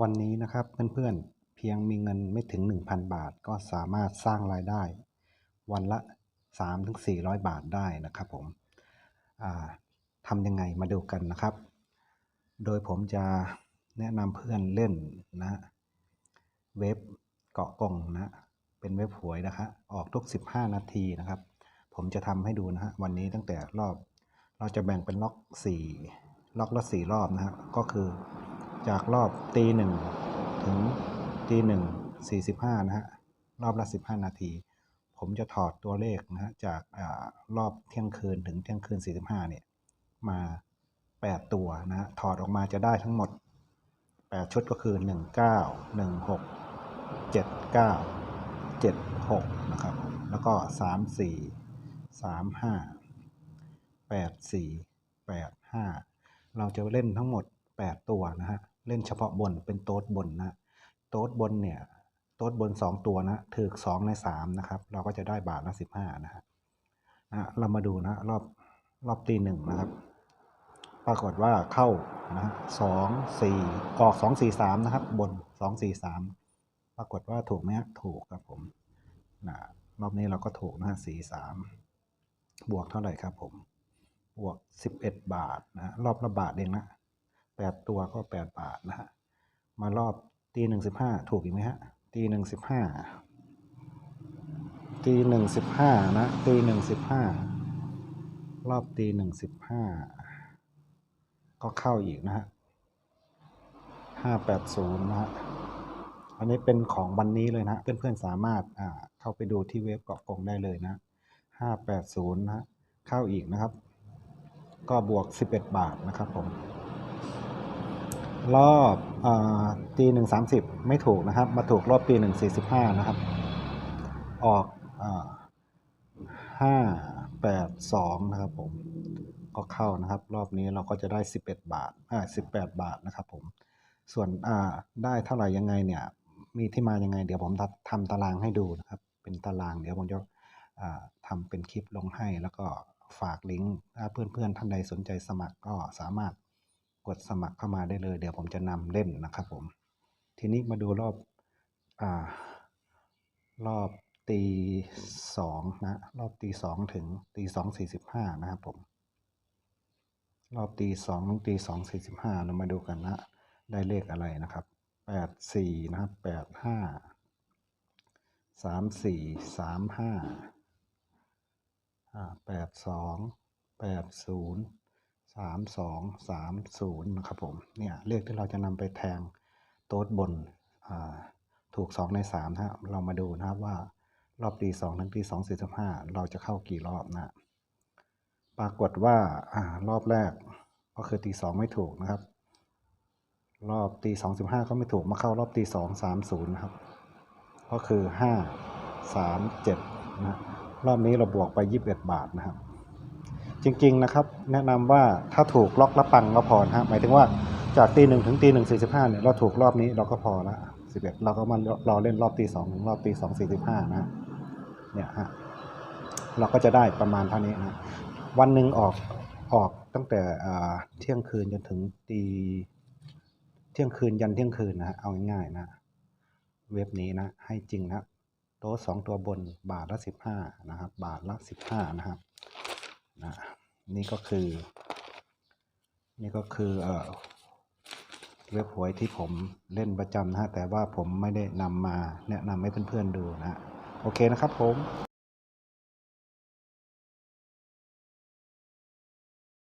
วันนี้นะครับเพื่อนๆเพียงมีเงินไม่ถึง 1,000 บาท ก็สามารถสร้างรายได้ วันละ 3-400 บาทได้นะครับผมทำยังไงมาดูกันนะครับ โดยผมจะแนะนำเพื่อนเล่นนะ เว็บเกาะกงนะ เป็นเว็บหวยนะครับออกทุก 15 นาทีนะครับ ผมจะทำให้ดูนะฮะวันนี้ตั้งแต่รอบ เราจะแบ่งเป็นล็อก 4 ล็อกละ 4 รอบนะฮะก็คือ จากรอบตีหนึ่งถึงตีหนึ่งสี่สิบห้านะฮะรอบละ15นาที ผมจะถอดตัวเลขนะฮะจากอรอบเที่ยงคืนถึงเที่ยงคืน45เนี่ยมา8ตัวนะฮะถอดออกมาจะได้ทั้งหมด8ชุดก็คือ19 16 79 76นะครับแล้วก็34 35 84 85เราจะเล่นทั้งหมด8ตัวนะฮะ เล่นเฉพาะบนเป็นโต๊ดบนนะโต๊ดบนเนี่ยโต๊ดบน 2 ตัวนะถือ2ใน3นะครับ เราก็จะได้บาทละ15นะฮะนะเรามาดูนะรอบรอบตีหนึ่งนะครับ ปรากฏว่าเข้านะสองสี่ออกสองสี่สามนะครับ บนสองสี่สามปรากฏว่าถูกไหมถูกครับผมนะรอบนี้เราก็ถูกนะฮะสี่สามบวกเท่าไหร่ครับผม บวกสิบเอ็ดบาทนะรอบละบาทเองนะ แปดตัวก็แปดบาทนะฮะ มารอบตีหนึ่งสิบห้าถูกอีกไหมฮะตีหนึ่งสิบห้าตีหนึ่งสิบห้านะตีหนึ่งสิบห้ารอบตีหนึ่งสิบห้าก็เข้าอีกนะฮะห้าแปดศูนย์นะฮะอันนี้เป็นของวันนี้เลยนะเพื่อนๆสามารถอ่าเข้าไปดูที่เว็บเกาะกงได้เลยนะห้าแปดศูนย์นะเข้าอีกนะครับ ก็บวกสิบเอ็ดบาทนะครับผม รอบอตีหนึ่งสามสิบไม่ถูกนะครับ มาถูกรอบตีหนึ่งสี่สิบห้านะครับ ออกห้าแปดสองนะครับผมก็เข้านะครับ รอบนี้เราก็จะได้11บเอ็ดบาทอ่า18บแปดบาทนะครับผมส่วนอ่าได้เท่าไหร่ยังไงเนี่ย มีที่มายังไง เดี๋ยวผมทำตารางให้ดูนะครับ เป็นตารางเดี๋ยวผมจะอ่าทำเป็นคลิปลงให้แล้วก็ฝากลิงก์ถ้าเพื่อนๆท่านใดสนใจสมัครก็สามารถ กดสมัครเข้ามาได้เลย เดี๋ยวผมจะนำเล่นนะครับผม ทีนี้มาดูรอบอ่ารอบตีสองนะรอบตีสองถึงตีสองสี่สิบห้านะครับผม รอบตีสองถึงตีสองสี่สิบห้าเรามาดูกันนะ ได้เลขอะไรนะครับแปดสี่นะครับแปดห้าสามสี่สามห้าอ่าแปดสองแปดศูนย์ สามสองสามศูนย์นะครับผม เนี่ยเลขที่เราจะนำไปแทงโต๊ดบนอ่าถูกสองในสามนะฮะเรามาดูนะครับว่ารอบตีสองถึงตีสองสี่สิบห้าเราจะเข้ากี่รอบนะ ปรากฏว่าอ่ารอบแรกก็คือตีสองไม่ถูกนะครับ รอบตีสองสิบห้าก็ไม่ถูกมาเข้ารอบตีสองสามศูนย์นะครับ ก็คือห้าสามเจ็ดนะ รอบนี้เราบวกไปยี่สิบเอ็ดบาทนะครับ จริง ๆ นะครับ แนะนำว่าถ้าถูกล็อกละปังก็พอนะฮะหมายถึงว่าจากตีหนึ่งถึงตีหนึ่งสี่สิบห้าเนี่ยเราถูกรอบนี้เราก็พอละสิบเอ็ดเราก็มารอเล่นรอบตีสองรอบตีสองสี่สิบห้านะเนี่ยฮะเราก็จะได้ประมาณเท่านี้นะวันหนึ่งออกออกตั้งแต่เที่ยงคืนจนถึงตีเที่ยงคืนยันเที่ยงคืนนะฮะเอาง่ายๆนะเว็บนี้นะให้จริงนะโต๊ะสองตัวบนบาทละสิบห้านะครับ บาทละสิบห้านะครับ นะนี่ก็คือ นี่ก็คือเอ่อเว็บหวยที่ผมเล่นประจำนะฮะแต่ว่าผมไม่ได้นำมาแนะนำให้เพื่อนๆดูนะฮะโอเคนะครับผม